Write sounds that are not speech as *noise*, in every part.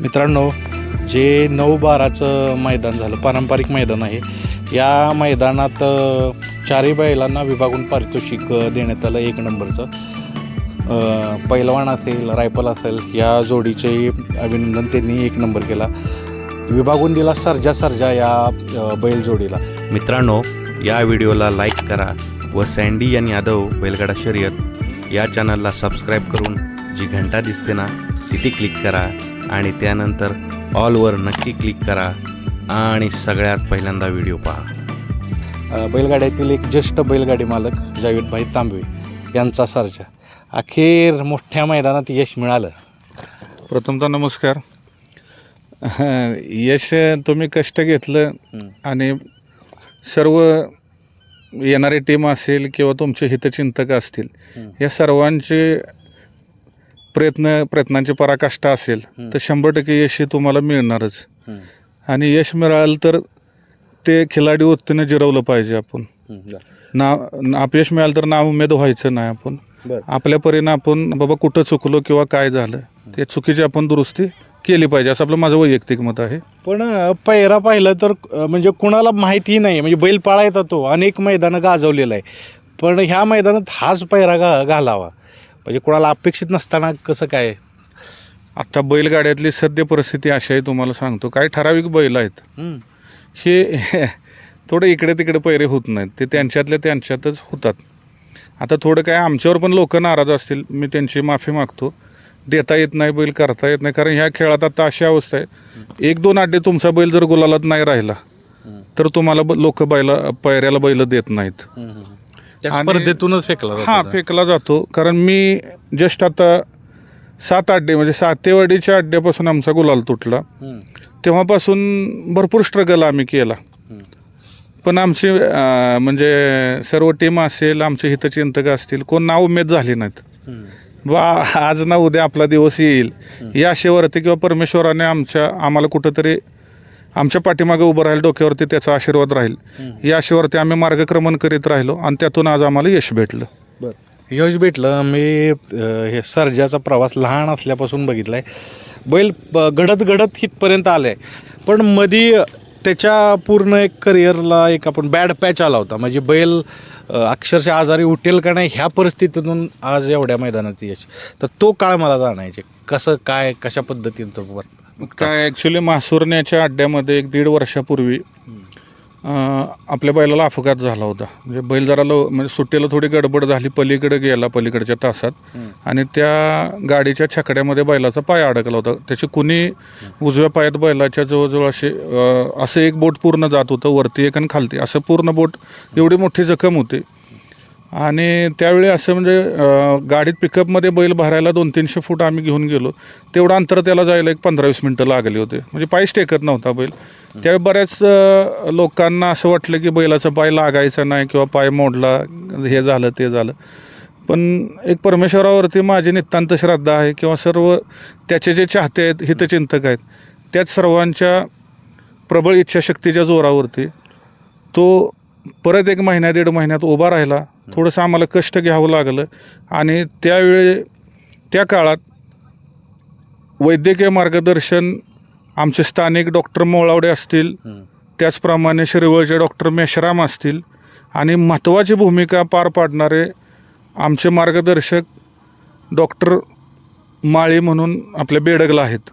मित्रांनो जे नऊ बाराचं मैदान झालं पारंपरिक मैदान आहे या मैदानात चारही बैलांना विभागून पारितोषिक देण्यात आलं एक नंबरचं. पैलवान असेल रायफल असेल या जोडीचे अभिनंदन त्यांनी एक नंबर केला. विभागून दिला सर्जा सर्जा या बैल जोडीला. मित्रांनो या व्हिडिओला लाईक करा व सँडी आणि यादव बैलगाडा शर्यत या चॅनलला सबस्क्राईब करून जी घंटा दिसते ना तिथे क्लिक करा आणि त्यानंतर ऑलवर नक्की क्लिक करा आणि सगळ्यात पहिल्यांदा व्हिडिओ पहा बैलगाड्यातील एक ज्येष्ठ बैलगाडी मालक जावेदभाई तांबवे यांचा सर्जा अखेर मोठ्या मैदानात यश मिळालं प्रथमतः नमस्कार *laughs* यश तुम्ही कष्ट घेतलं. आणि सर्व येणारी टीम असेल किंवा तुमचे हितचिंतक असतील. या सर्वांचे प्रयत्न प्रयत्नांची पराकाष्ठा असेल. तर शंभर टक्के यश हे तुम्हाला मिळणारच. आणि यश मिळालं तर ते खिलाडी वृत्तीनं जिरवलं पाहिजे आपण. नाव अपयश मिळालं तर नाव उमेद व्हायचं नाही आपण. आपल्या परीनं आपण बाबा कुठं चुकलो किंवा काय झालं ते चुकीची आपण दुरुस्ती केली पाहिजे असं आपलं माझं वैयक्तिक मत आहे. पण अ, पहिरा पाहिलं तर म्हणजे कुणाला माहिती नाही म्हणजे बैल पाळायचा तो अनेक मैदानं गाजवलेलं आहे. पण ह्या मैदानात हाच पहिरा घा घालावा. म्हणजे कुणाला अपेक्षित नसताना कसं काय? आता बैलगाड्यातली सद्य परिस्थिती अशी आहे तुम्हाला सांगतो. काही ठराविक बैल आहेत. हे थोडे इकडे तिकडे पैरे होत नाहीत. ते त्यांच्यातल्या त्यांच्यातच होतात. आता थोडं काय आमच्यावर पण लोक नाराज असतील. मी त्यांची माफी मागतो. देता येत नाही बैल करता येत नाही. कारण ह्या खेळात आता अशी अवस्था आहे. एक दोन अड्डे तुमचा बैल जर गुलालात नाही राहिला तर तुम्हाला लोक बैला पैऱ्याला बैल देत नाहीत. त्या आणि- स्पर्धेतूनच फेकला जातो हां. फेकला जातो कारण मी जस्ट आता सात अड्डे म्हणजे सातेवाडीच्या अड्ड्यापासून आमचा गुलाल तुटला हम्म. तेव्हापासून भरपूर स्ट्रगल आम्ही केला हम्म. पण आमची अं, म्हणजे सर्व टीम असेल आमचे हितचिंतक असतील कोण नाव उमेद झाली नाहीत हम्म. बा आज ना उद्या आपला दिवस येईल या आशेवरती किंवा परमेश्वराने आमच्या आम्हाला कुठंतरी आमच्या पाठीमागे उभं राहील डोक्यावरती त्याचा आशीर्वाद राहील. या आशेवरती आम्ही मार्गक्रमण करीत राहिलो आणि त्यातून आज आम्हाला यश भेटलं. यश भेटलं. मी अ, हे सर्जाचा प्रवास लहान असल्यापासून बघितला आहे बैल ब- घडत घडत इथपर्यंत आलं आहे पण मधी त्याच्या पूर्ण एक करिअरला एक आपण बॅड पॅच आला होता. म्हणजे बैल अ, अक्षरशः आजारी उठेल का नाही ह्या परिस्थितीतून आज एवढ्या मैदानात यश. तर तो काळ मला जाणायचे. कसं काय कशा पद्धतीनं तो वर- काय ॲक्च्युली मासुरण्याच्या अड्ड्यामध्ये एक दीड वर्षापूर्वी आपल्या बैलाला अपघात झाला होता. म्हणजे बैल जरा लव म्हणजे सुट्टीला थोडी गडबड झाली पलीकडे गेला पलीकडच्या तासात. आणि त्या गाडीच्या छकड्यामध्ये बैलाचा पाय अडकला होता. त्याची कुणी उजव्या पायात बैलाच्या जवळजवळ असे असं एक बोट पूर्ण जात होतं वरती एक आणि खालती. असं पूर्ण बोट एवढी मोठी जखम होती. आणि त्यावेळी असं म्हणजे गाडीत पिकअपमध्ये बैल भरायला दोन तीनशे फूट आम्ही घेऊन गेलो. तेवढं अंतर त्याला जायला एक पंधरा वीस मिनटं लागली होते. म्हणजे पायच टेकत नव्हता बैल. त्यावेळी बऱ्याच लोकांना असं वाटलं की बैलाचा पाय लागायचा नाही किंवा पाय मोडला हे झालं ते झालं. पण एक परमेश्वरावरती माझी नितांत श्रद्धा आहे किंवा सर्व त्याचे जे चाहते आहेत हितचिंतक आहेत त्याच सर्वांच्या प्रबळ इच्छाशक्तीच्या जोरावरती तो परत एक महिन्या दीड महिन्यात उभा राहिला. थोडंसं आम्हाला कष्ट घ्यावं लागलं. आणि त्यावेळी त्या काळात वैद्यकीय मार्गदर्शन आमचे स्थानिक डॉक्टर मोळावडे असतील. त्याचप्रमाणे शिरवळचे डॉक्टर मेश्राम असतील आणि महत्त्वाची भूमिका पार पाडणारे आमचे मार्गदर्शक डॉक्टर माळी म्हणून आपल्या बेडगला आहेत.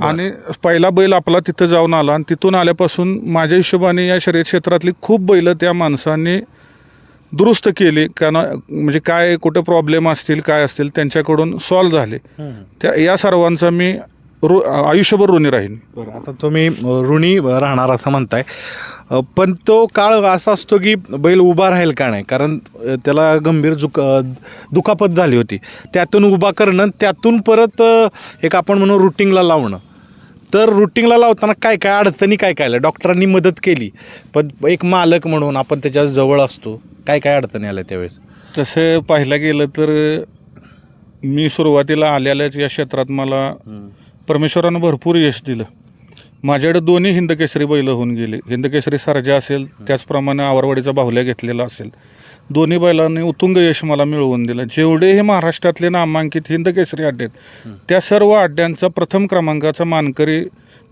आणि पहिला बैल आपला तिथं जाऊन आला आणि तिथून आल्यापासून माझ्या हिशोबाने या शर्यत क्षेत्रातली खूप बैलं त्या माणसांनी दुरुस्त केली. कारण म्हणजे काय कुठं प्रॉब्लेम असतील काय असतील त्यांच्याकडून सॉल्व झाले. त्या या सर्वांचा मी ऋ आयुष्यभर ऋणी राहीन. बरं आता तुम्ही ऋणी राहणार असं म्हणताय. पण तो काळ असा असतो की बैल उभा राहील का नाही? कारण त्याला गंभीर जुक दुखापत झाली होती. त्यातून उभा करणं त्यातून परत एक आपण म्हणू रुटिंगला लावणं. तर रुटिंगला लावताना काय काय अडचणी काय काय आल्या? डॉक्टरांनी मदत केली. पण एक मालक म्हणून आपण त्याच्याजवळ असतो. काय काय अडचणी आल्या त्यावेळेस? तसं पाहायला गेलं तर मी सुरुवातीला आलेल्याच या क्षेत्रात मला परमेश्वरानं भरपूर यश दिलं. माझ्याकडे दोन्ही हिंदकेसरी बैल होऊन गेले. हिंदकेसरी सरजा असेल त्याचप्रमाणे आवरवाडीचा बाहुल्या घेतलेला असेल. दोन्ही बैलांनी उत्तुंग यश मला मिळवून दिलं. जेवढेही महाराष्ट्रातले नामांकित हिंदकेसरी अड्डे आहेत त्या सर्व अड्ड्यांचा प्रथम क्रमांकाचा मानकरी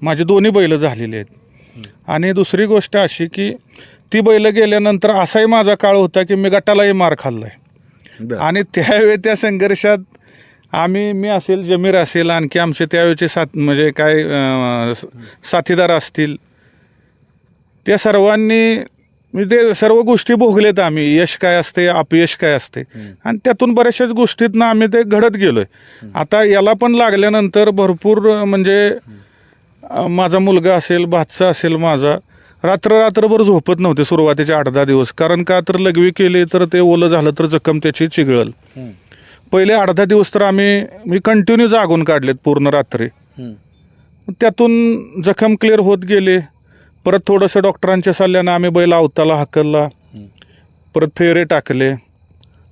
माझे दोन्ही बैल झालेले आहेत. आणि दुसरी गोष्ट अशी की ती बैल गेल्यानंतर असाही माझा काळ होता की मी गटालाही मार खाल्लाय. आणि त्यावेळी त्या संघर्षात आम्ही मी असेल जमीर असेल आणखी आमचे त्यावेळेचे साथ म्हणजे काय साथीदार असतील. त्या सर्वांनी मी ते सर्व गोष्टी भोगलेत आम्ही. यश काय असते अपयश काय असते. आणि त्यातून बऱ्याचशाच गोष्टीतनं आम्ही ते घडत गेलोय. आता याला पण लागल्यानंतर भरपूर म्हणजे माझा मुलगा असेल भातचा असेल माझा रात्र रात्रभर झोपत नव्हते सुरुवातीचे आठ दहा दिवस. कारण का तर लघवी केली तर ते ओलं झालं तर जखम त्याची चिघळल. पहिले दहा दिवस तर आम्ही मी कंटिन्यू जागून काढलेत पूर्ण रात्री. त्यातून जखम क्लिअर होत गेले. परत थोडंसं डॉक्टरांच्या सल्ल्यानं आम्ही बैल अवताला हाकलला. परत फेरे टाकले.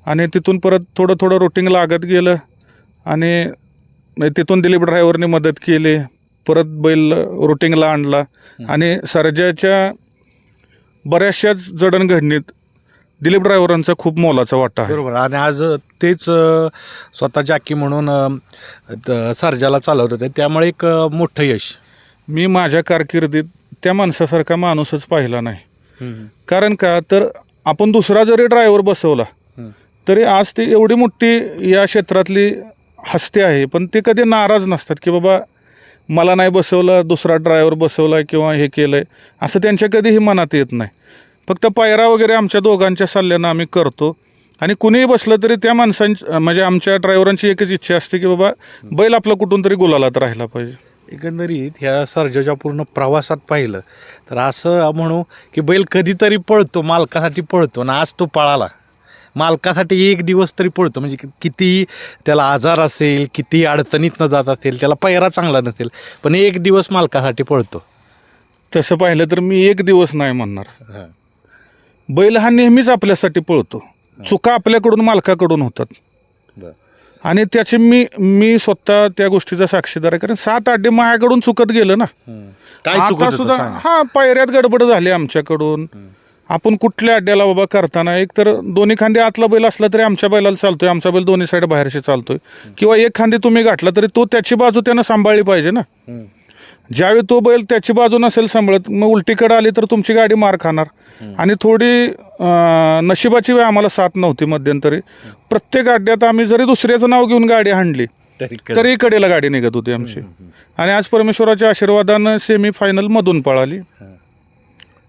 आणि तिथून परत थोडं थोडं रुटीन लागत गेलं. आणि मग तिथून दिलीप ड्रायव्हरने मदत केली. परत बैल रुटीनला आणला. आणि सर्जाच्या बऱ्याचशाच जडणघडणीत दिलीप ड्रायव्हरांचा खूप मोलाचा वाटा आहे. बरोबर. आणि आज तेच स्वतः जाकी म्हणून सर्जाला चालवत होते. त्यामुळे एक मोठं यश. मी माझ्या कारकिर्दीत त्या माणसासारखा माणूसच पाहिला नाही. कारण का? तर आपण दुसरा जरी ड्रायव्हर बसवला. तरी आज ती एवढी मोठी या क्षेत्रातली हस्ती आहे. पण ते कधी नाराज नसतात की बाबा मला नाही बसवलं दुसरा ड्रायव्हर बसवला किंवा हे केलं आहे असं त्यांच्या कधीही मनात येत नाही. फक्त पायरा वगैरे आमच्या दोघांच्या सल्ल्यानं आम्ही करतो. आणि कुणीही बसलं तरी त्या माणसांची म्हणजे आमच्या ड्रायव्हरांची एकच इच्छा असते की बाबा बैल आपला कुठून तरी गुलालात राहिला पाहिजे. एकंदरीत ह्या सर्जाच्या पूर्ण प्रवासात पाहिलं तर असं म्हणू की बैल कधीतरी पळतो मालकासाठी पळतो ना आज तो पळाला. मालकासाठी एक दिवस तरी पळतो म्हणजे किती त्याला आजार असेल किती अडचणीतनं जात असेल त्याला पैरा चांगला नसेल पण एक दिवस मालकासाठी पळतो. तसं पाहिलं तर मी एक दिवस नाही म्हणणार. बैल हा नेहमीच आपल्यासाठी पळतो. चुका आपल्याकडून मालकाकडून होतात. आणि त्याचे मी मी स्वतः त्या गोष्टीचा साक्षीदार आहे. कारण सात आठ माझ्याकडून चुकत गेलं ना. काय आता चुकत सुद्धा? हा पायऱ्यात गडबड झाली आमच्याकडून. आपण कुठल्या अड्ड्याला बाबा करताना एक तर दोन्ही खांदे आतला बैल असला तरी आमच्या बैलाला चालतोय. आमचा बैल दोन्ही साईड बाहेरशी चालतोय. किंवा एक खांदे तुम्ही गाठला तरी तो त्याची बाजू त्यानं सांभाळली पाहिजे ना. ज्यावेळी तो बैल त्याची बाजू नसेल सांभाळत मग उलटीकडे आली तर तुमची गाडी मार खाणार. आणि थोडी नशिबाची वेळ आम्हाला साथ नव्हती मध्यंतरी. प्रत्येक अड्ड्यात आम्ही जरी दुसऱ्याचं नाव घेऊन गाडी हाणली तरी कडेला गाडी निघत होती आमची. आणि आज परमेश्वराच्या आशीर्वादानं सेमी फायनल मधून पळाली.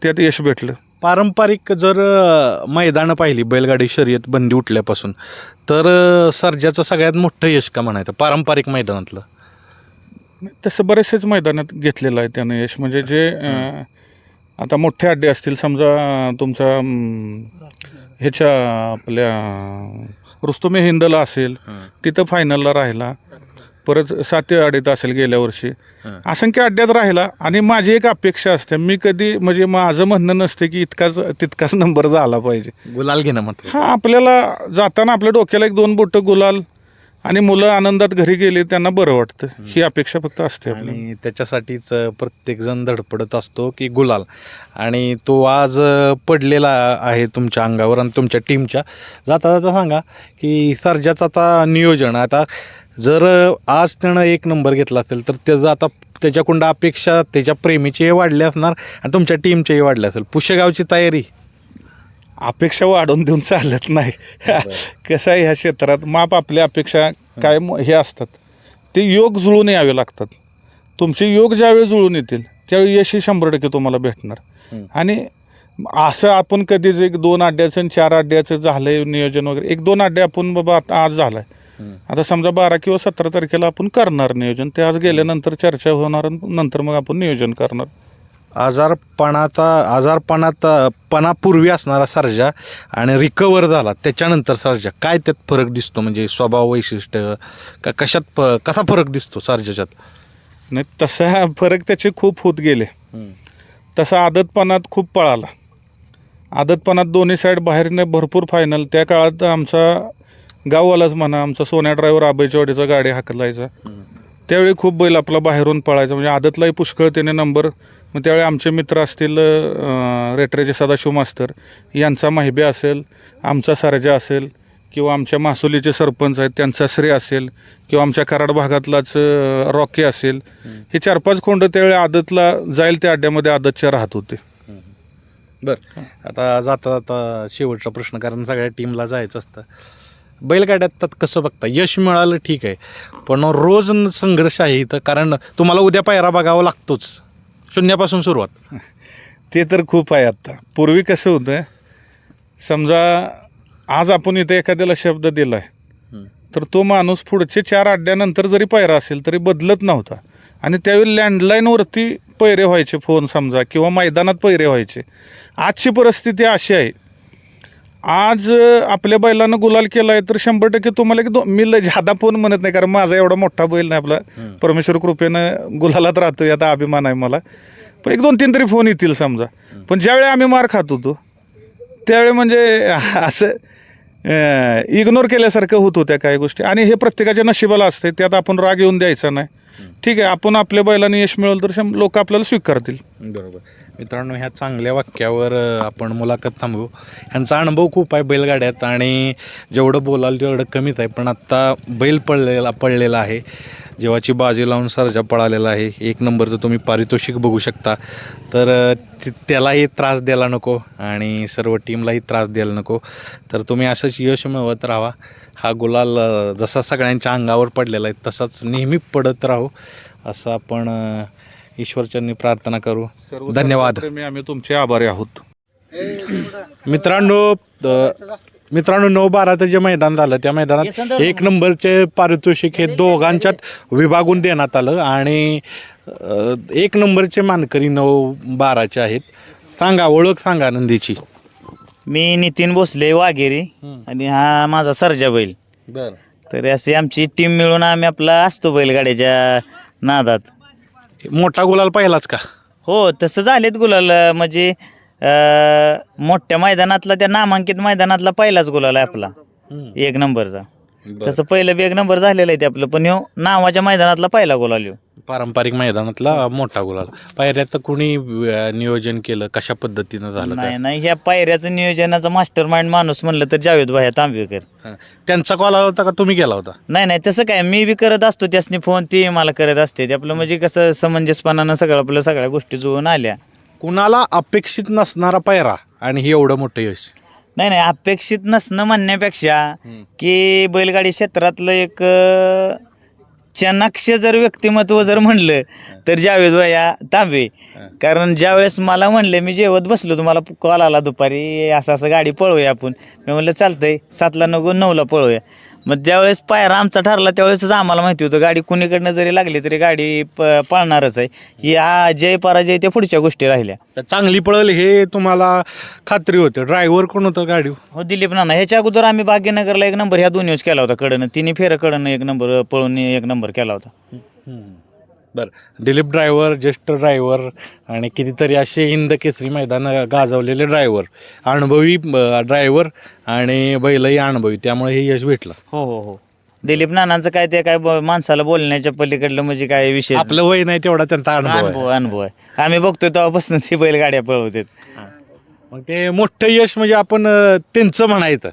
त्यात यश भेटलं. पारंपरिक जर मैदानं पाहिली बैलगाडी शर्यत बंदी उठल्यापासून तर सर्जाचं सगळ्यात मोठं यश का म्हणायचं? पारंपरिक मैदानातलं. तसं बरेचसेच मैदानात घेतलेलं आहे त्यानं यश. म्हणजे जे अं, आता मोठे अड्डे असतील समजा तुमचा अं, ह्याच्या आपल्या रुस्तुमे हिंदला असेल तिथं फायनलला राहिला. परत सातव्या अड्डीत असेल गेल्या वर्षी. असंख्य अड्ड्यात राहिला. आणि माझी एक अपेक्षा असते मी कधी म्हणजे माझं म्हणणं नसते की इतकाच तितकाच नंबर झाला पाहिजे. गुलाल घेणं मात्र. हा आपल्याला जाताना आपल्या डोक्याला एक दोन बोटं गुलाल आणि मुलं आनंदात घरी गेली त्यांना बरं वाटतं. ही अपेक्षा फक्त असते आपली. आणि त्याच्यासाठीच प्रत्येकजण धडपडत असतो की गुलाल. आणि तो आज पडलेला आहे तुमच्या अंगावर आणि तुमच्या टीमच्या जाता जाता सांगा की सर्जाचं आता नियोजन. आता जर आज त्यानं एक नंबर घेतला असेल तर त्याचं आता त्याच्याकडून अपेक्षा त्याच्या प्रेमीचेही वाढले असणार आणि तुमच्या टीमचेही वाढले असेल. पुष्यगावची तयारी. अपेक्षा वाढवून देऊन चालत नाही. कसं आहे ह्या क्षेत्रात माप आपल्या अपेक्षा काय म- हे असतात. ते योग जुळून यावे लागतात. तुमचे योग ज्यावेळी जुळून येतील त्यावेळी यशही शंभर टक्के तुम्हाला भेटणार. आणि असं आपण कधीच एक दोन अड्ड्याचं आणि चार अड्ड्याचं झालंय नियोजन वगैरे एक दोन अड्डे आपण बाबा आता आज झालाय. आता समजा बारा किंवा सतरा तारखेला आपण करणार नियोजन ते आज गेल्यानंतर चर्चा होणार नंतर मग आपण नियोजन करणार. आजारपणाचा आजारपणात पणापूर्वी असणारा सर्जा आणि रिकवर झाला त्याच्यानंतर सर्जा. काय त्यात फरक दिसतो? म्हणजे स्वभाव वैशिष्ट्य का कशात प कसा फरक दिसतो सर्जाच्यात? नाही तसा फरक त्याचे खूप होत गेले. तसा आदतपणात खूप पळाला. आदतपणात दोन्ही साईड बाहेरने भरपूर फायनल त्या काळात आमचा गाववालाच म्हणा आमचा सोन्या ड्रायव्हर आबाईच्या गाडी हाकलायचा. त्यावेळी खूप बैल आपला बाहेरून पळायचा. म्हणजे आदतलाही पुष्कळ त्याने नंबर मग त्यावेळी आमचे मित्र असतील रेटरेचे सदाशिव मास्तर यांचा माहिबे असेल आमचा सरजा असेल किंवा आमच्या मासुलीचे सरपंच आहेत त्यांचा श्री असेल किंवा आमच्या कराड भागातलाच रॉके रॉकी असेल हे चार पाच खोंड त्यावेळी आदतला जाईल त्या अड्ड्यामध्ये आदतच्या राहत होते. बरं आता जाता जाता शेवटचा प्रश्न कारण सगळ्या टीमला जायचं असतं. बैलगाड्यात तर कसं बघता यश मिळालं ठीक आहे पण रोज संघर्ष आहे इथं कारण तुम्हाला उद्या पायरा बघावा लागतोच. शून्यापासून सुरुवात. *laughs* ते तर खूप आहे आत्ता. पूर्वी कसं होतं समजा आज आपण इथे एखाद्याला शब्द दिला आहे. तर तो माणूस पुढचे चार अड्ड्यानंतर जरी पैरा असेल तरी बदलत नव्हता. आणि त्यावेळी लँडलाईनवरती पैरे व्हायचे फोन समजा किंवा मैदानात पैरे व्हायचे. आजची परिस्थिती अशी आहे आज आपल्या बैलानं गुलाल केला आहे तर शंभर टक्के तुम्हाला की दो मी लय जादा फोन म्हणत नाही कारण माझा एवढा मोठा बैल नाही आपला. परमेश्वर कृपेनं गुलालात राहतो याचा अभिमान आहे मला. पण एक दोन तीन तरी फोन येतील समजा. पण ज्यावेळी आम्ही मार खात होतो त्यावेळी म्हणजे *laughs* असं इग्नोर केल्यासारखं होत होत्या काही गोष्टी. आणि हे प्रत्येकाच्या नशिबाला असते त्यात आपण राग येऊन द्यायचा नाही. ठीक आहे आपण आपल्या बैलाने यश मिळवलं तर शं लोक आपल्याला स्वीकारतील. बरोबर. मित्रांनो ह्या चांगल्या वाक्यावर आपण मुलाखत थांबवू. ह्यांचा अनुभव खूप आहे बैलगाड्यात आणि जेवढं बोलाल तेवढं कमीच आहे. पण आत्ता बैल पडलेला पडलेला आहे. जेव्हाची बाजी लावून सरजा पळालेला आहे. एक नंबरचं तुम्ही पारितोषिक बघू शकता. तर त्यालाही त्रास द्यायला नको आणि सर्व टीमलाही त्रास द्यायला नको. तर तुम्ही असंच यश मिळवत राहा. हा गुलाल जसा सगळ्यांच्या अंगावर पडलेला आहे तसाच नेहमी पडत राहू. असं आपण ईश्वरचरणी प्रार्थना करू. धन्यवाद. मी आम्ही तुमचे आभारी आहोत. मित्रांनो मित्रांनो नऊ बाराचं जे मैदान झालं त्या मैदानात एक नंबरचे पारितोषिक हे दोघांच्यात विभागून देण्यात आलं आणि एक नंबरचे मानकरी नऊ बाराचे आहेत. सांगा ओळख सांगा नंदीची. मी नितीन भोसले वाघेरी आणि हा माझा सर्जा बैल. बर. तर अशी आमची टीम मिळून आम्ही आपला असतो बैलगाड्याच्या नादात. मोठा गुलाल पहिलाच का? हो तसं झालेत गुलाल. म्हणजे अं, मोठ्या मैदानातला त्या नामांकित मैदानातला पहिलाच गुलाल आहे आपला. एक नंबरचा. तसं पहिलं बी एक नंबर झालेलं आहे ते आपलं. पण ह्यो नावाच्या मैदानातला पहिला गुलाल ह्यो पारंपरिक मैदानातला मोठा गुलाल पायऱ्यात कुणी अ, नियोजन केलं? कशा पद्धतीनं झालं नाही काय नाही. ह्या पायऱ्याचं नियोजनाचा मास्टर माइंड माणूस म्हणलं तर जावेद भाया तांबेकर. त्यांचा कॉल आला होता का? तुम्ही गेला होता? नाही नाही. तसं काय मी बी करत असतो. त्यासनी फोन ती मला करत असते. ते आपलं म्हणजे कसं समंजसपणानं सगळं आपलं सगळ्या गोष्टी जुळून आल्या. कुणाला अपेक्षित नसणारा पायरा आणि हे एवढं मोठं यश. नाही नाही अपेक्षित नसणं म्हणण्यापेक्षा की बैलगाडी क्षेत्रातलं एक अं, चाणाक्ष जर व्यक्तिमत्व जर म्हणलं तर जावेद वया तांबे कारण ज्यावेळेस मला म्हणले मी जेवत बसलो तुम्हाला कॉल आला दुपारी असं असं गाडी पळवूया आपण. मी म्हणलं चालतंय सातला नको नऊला पळवूया. मग ज्यावेळेस पायरा आमचा ठरला त्यावेळेसच आम्हाला माहिती होतं गाडी कुणीकडनं जरी लागली तरी गाडी प पाळणारच आहे. ही हा जय पराजय त्या पुढच्या गोष्टी राहिल्या. तर चांगली पळल हे तुम्हाला खात्री होते. ड्रायव्हर कोण होतं गाडी? हो दिलीप नाना. ह्याच्या अगोदर आम्ही भाग्यनगरला एक नंबर ह्या दोन केला होता कडनं. तिन्ही फेरं कडनं एक नंबर पळून एक नंबर केला होता. बरं. दिलीप ड्रायव्हर ज्येष्ठ ड्रायव्हर आणि कितीतरी असे हिंद केसरी मैदान गाजवलेले ड्रायव्हर अनुभवी ड्रायव्हर आणि बैलही अनुभवी. त्यामुळे हे यश भेटलं. हो हो हो. दिलीप नानांचं काय ते काय माणसाला बोलण्याच्या पलीकडलं म्हणजे काय विषय आपलं वय नाही तेवढा त्यांचा अनुभव अनुभव आहे. आम्ही बघतोय तेव्हापासून ती बैलगाड्या पळवतात. मग ते मोठं यश म्हणजे आपण त्यांचं म्हणायचं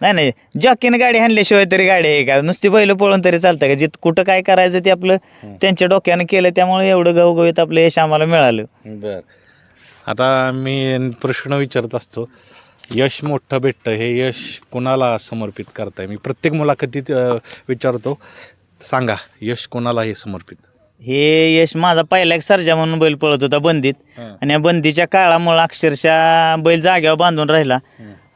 नाही नाही. जॉकीनं गाडी आणल्याशिवाय तरी गाडी आहे का? नुसती बैल पळून तरी चालतं का? जिथं कुठं काय करायचं ते आपलं त्यांच्या डोक्यानं केलं त्यामुळे एवढं गवगवीत आपलं यश आम्हाला मिळालं. बर. आता मी प्रश्न विचारत असतो यश मोठं भेटतं हे यश कोणाला समर्पित करताय? मी प्रत्येक मुलाखतीत अं, विचारतो. सांगा यश कोणाला हे समर्पित? हे यश माझा पहिला एक सर्जा म्हणून बैल पळत होता बंदीत. आणि या बंदीच्या काळामुळे अक्षरशः बैल जाग्यावर बांधून राहिला.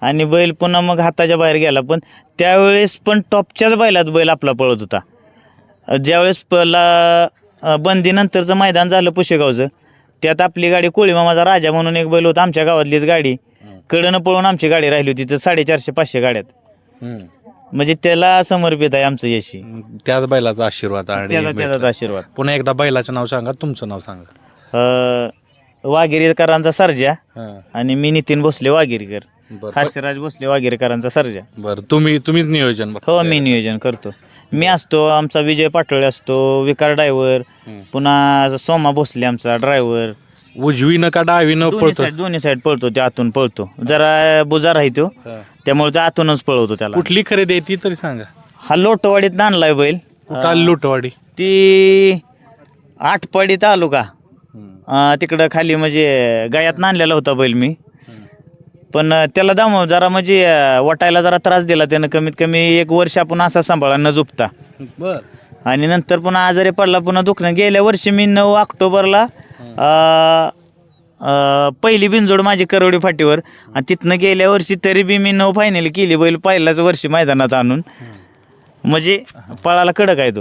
आणि बैल पुन्हा मग हाताच्या बाहेर गेला. पण त्यावेळेस पण टॉपच्याच बैलात बैल आपला पळत होता. ज्यावेळेस पहिला अ, बंदीनंतरचं मैदान झालं पुशेगावचं त्यात आपली गाडी कोळीमामाचा राजा म्हणून एक बैल होता आमच्या गावातलीच गाडी. कडनं पळून आमची गाडी राहिली होती तर साडेचारशे पाचशे गाड्यात. म्हणजे त्याला समर्पित आहे आमचं यशी. त्याच बैलाचा आशीर्वाद त्याचा. त्याचाच आशीर्वाद. पुन्हा एकदा बैलाचं नाव सांगा तुमचं नाव सांगा. अ, वाघेरीकरांचा सर्जा. आणि मी नितीन भोसले वाघेरीकर. बरं. हास्यराज भोसले वाघेरीकरांचा सर्जा. बरं तुम्ही तुम्हीच नियोजन बघ हो मी नियोजन करतो. मी असतो आमचा विजय पाटोळे असतो विकार ड्रायव्हर पुन्हा सोमा भोसले आमचा ड्रायव्हर. उजवीनं का डावीनं दोन्ही पळतो साईड दोन्ही साईड पळतो ते आतून पळतो. जरा बुजार आहे तो त्यामुळे तो आतूनच पळवतो त्याला. कुठली खरेदी आहे ती तरी सांगा. हा लोटवाडीत आणलाय बैल. कुठं? आली लुटवाडी. ती आठपाडीत आलो का अं, तिकडं खाली म्हणजे गयात आणलेला होता बैल मी. पण त्याला दाम जरा म्हणजे वाटायला जरा त्रास दिला त्यानं. कमीत कमी एक वर्ष आपण असा सांभाळा न झुपता. बर. आणि नंतर पुन्हा आजारी पडला पुन्हा दुखणं. गेल्या वर्षी मी नऊ ऑक्टोबरला अं, अं, पहिली बिनजोड माझी करवडी फाटीवर. आणि तिथनं गेल्या वर्षी तरी बी मी नऊ फायनल केली बैल पहिल्याच वर्षी मैदानात आणून. म्हणजे पळाला कडक आहे तो.